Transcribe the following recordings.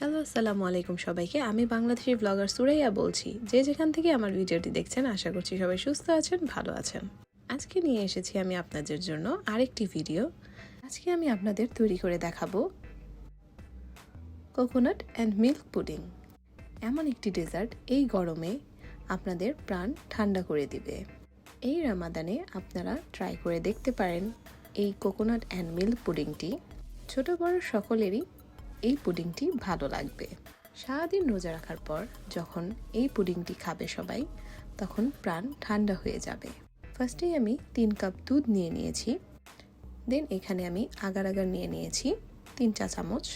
Hello, আসসালামু আলাইকুম সবাইকে। আমি বাংলাদেশি ব্লগার সুরাইয়া বলছি। যে যেখান থেকে আমার ভিডিওটি দেখছেন, আশা করছি সবাই সুস্থ আছেন, ভালো আছেন। আজকে নিয়ে এসেছি আমি আপনাদের জন্য আরেকটি ভিডিও আজকে আমি আপনাদের তৈরি করে দেখাবো কোকোনাট অ্যান্ড মিল্ক পুডিং এমন একটি ডেজার্ট এই গরমে আপনাদের প্রাণ ঠান্ডা করে দিবে। এই রামাদানে আপনারা ট্রাই করে দেখতে পারেন এই কোকোনাট অ্যান্ড মিল্ক পুডিংটি ছোট বড় সকলেরই এই পুডিংটি ভালো লাগবে। সারাদিন রোজা রাখার পর যখন এই পুডিংটি খাবে সবাই, তখন প্রাণ ঠান্ডা হয়ে যাবে। ফার্স্টেই আমি তিন কাপ দুধ নিয়ে নিয়েছি। দেন এখানে আমি আগার আগার নিয়ে নিয়েছি তিন চা চামচ।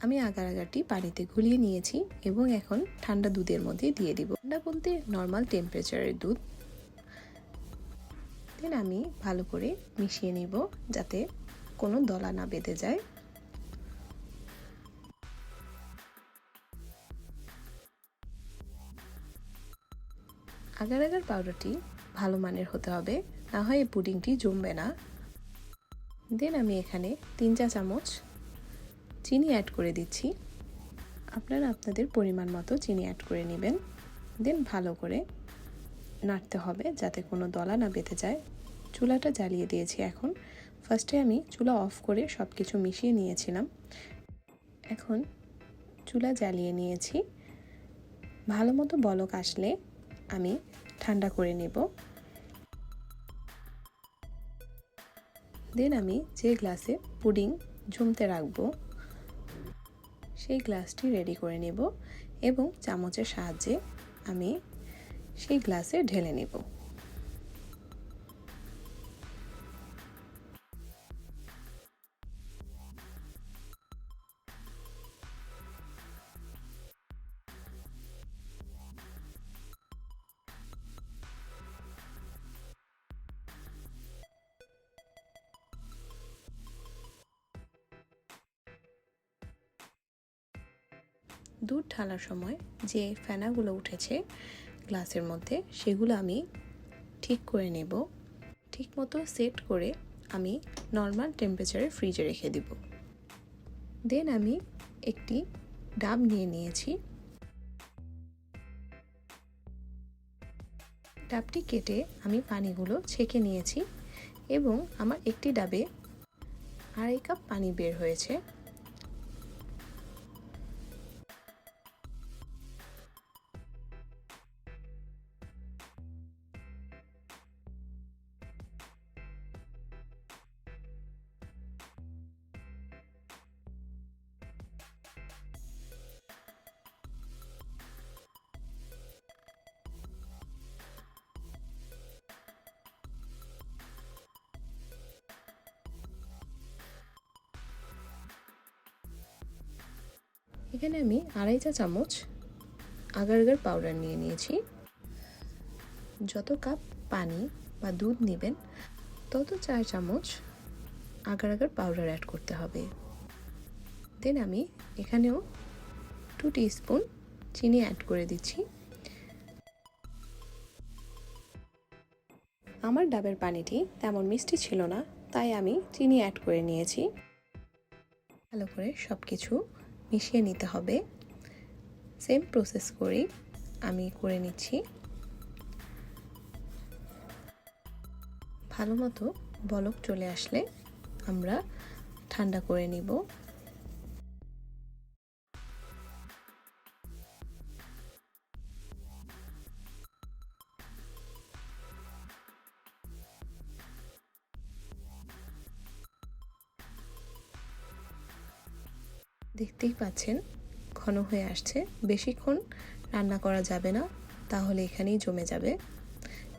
আমি আগার আগারটি পানিতে ঘুলিয়ে নিয়েছি এবং এখন ঠান্ডা দুধের মধ্যে দিয়ে দিব। ঠান্ডা বলতে নর্মাল টেম্পারেচারের দুধ। দেন আমি ভালো করে মিশিয়ে নিব যাতে কোনো দলা না বেঁধে যায়। আগার আগার পাউডারটি ভালো মানের হতে হবে, না হয় এই পুডিংটি জমবে না। দেন আমি এখানে তিন চা চামচ চিনি অ্যাড করে দিচ্ছি। আপনারা আপনাদের পরিমাণ মতো চিনি অ্যাড করে নেবেন। দেন ভালো করে নাড়তে হবে যাতে কোনো দলা না বেঁধে যায়। চুলাটা জ্বালিয়ে দিয়েছি এখন। ফার্স্টে আমি চুলা অফ করে সব কিছু মিশিয়ে নিয়েছিলাম। এখন চুলা জ্বালিয়ে নিয়েছি। ভালো মতো বলক আসলে আমি ঠান্ডা করে নেব। দেন আমি যে গ্লাসে পুডিং জমতে রাখব, সেই গ্লাসটি রেডি করে নেব এবং চামচের সাহায্যে আমি সেই গ্লাসে ঢেলে নেব। দুধ ঢালার সময় যে ফেনাগুলো উঠেছে গ্লাসের মধ্যে, সেগুলো আমি ঠিক করে নেব। ঠিক মতো সেট করে আমি নর্মাল টেম্পারেচারে ফ্রিজে রেখে দিব। দেন আমি একটি ডাব নিয়ে নিয়েছি। ডাবটি কেটে আমি পানিগুলো ছেঁকে নিয়েছি এবং আমার একটি ডাবে আড়াই কাপ পানি বের হয়েছে। এখানে আমি আড়াই চা চামচ আগার আগার পাউডার নিয়ে নিয়েছি। যত কাপ পানি বা দুধ নেবেন, তত চার চামচ আগার আগার পাউডার অ্যাড করতে হবে। দেন আমি এখানেও টু স্পুন চিনি অ্যাড করে দিচ্ছি। আমার ডাবের পানিটি তেমন মিষ্টি ছিল না, তাই আমি চিনি অ্যাড করে নিয়েছি। ভালো করে সব কিছু মিশিয়ে নিতে হবে। সেম প্রসেস করেই আমি করে নিচ্ছি। ভালো মতো বলক চলে আসলে আমরা ঠান্ডা করে নিব। দেখতেই পাচ্ছেন, ঘন হয়ে আসছে। বেশিক্ষণ রান্না করা যাবে না, তাহলে এখানেই জমে যাবে।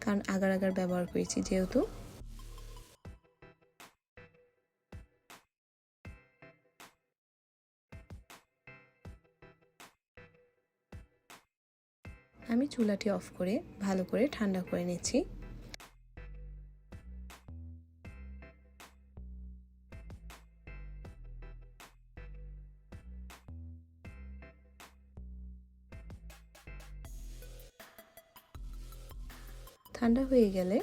কারণ আগার আগার ব্যবহার করেছি যেহেতু। আমি চুলাটি অফ করে ভালো করে ঠান্ডা করে নিচ্ছি। ঠান্ডা হয়ে গেলে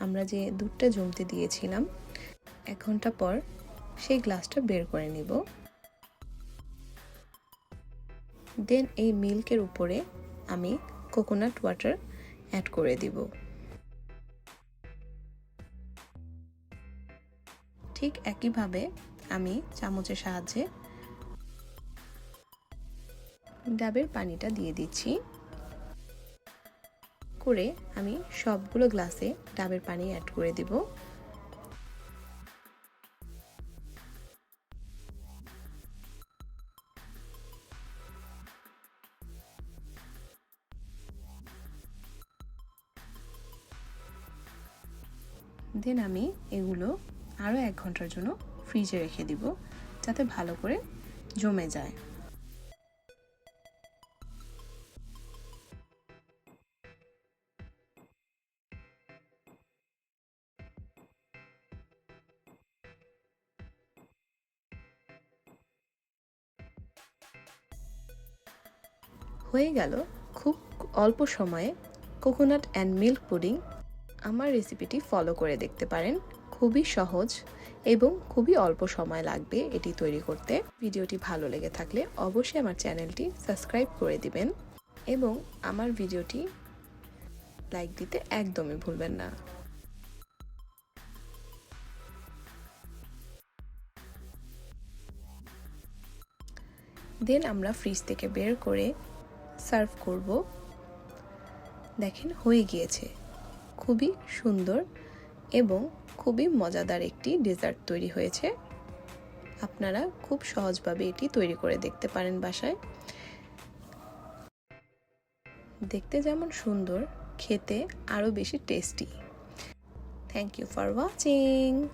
আমরা যে দুধটা জমতে দিয়েছিলাম, এক ঘণ্টা পর সেই গ্লাসটা বের করে নিব। দেন এই মিল্কের উপরে আমি কোকোনাট ওয়াটার অ্যাড করে দিব। ঠিক একইভাবে আমি চামচের সাহায্যে ডাবের পানিটা দিয়ে দিচ্ছি। করে আমি সবগুলো গ্লাসে ডাবের পানি অ্যাড করে দিব। দেন আমি এগুলো আরও এক ঘণ্টার জন্য ফ্রিজে রেখে দিব, যাতে ভালো করে জমে যায়। হয়ে গেল খুব অল্প সময়ে কোকোনাট অ্যান্ড মিল্ক পুডিং আমার রেসিপিটি ফলো করে দেখতে পারেন। খুবই সহজ এবং খুবই অল্প সময় লাগবে এটি তৈরি করতে। ভিডিওটি ভালো লেগে থাকলে অবশ্যই আমার চ্যানেলটি সাবস্ক্রাইব করে দিবেন এবং আমার ভিডিওটি লাইক দিতে একদমই ভুলবেন না। দেন আমরা ফ্রিজ থেকে বের করে সার্ভ করব। দেখেন, হয়ে গিয়েছে। খুবই সুন্দর এবং খুবই মজাদার একটি ডেজার্ট তৈরি হয়েছে। আপনারা খুব সহজভাবে এটি তৈরি করে দেখতে পারেন বাসায়। দেখতে যেমন সুন্দর, খেতে আরও বেশি tasty. Thank you for watching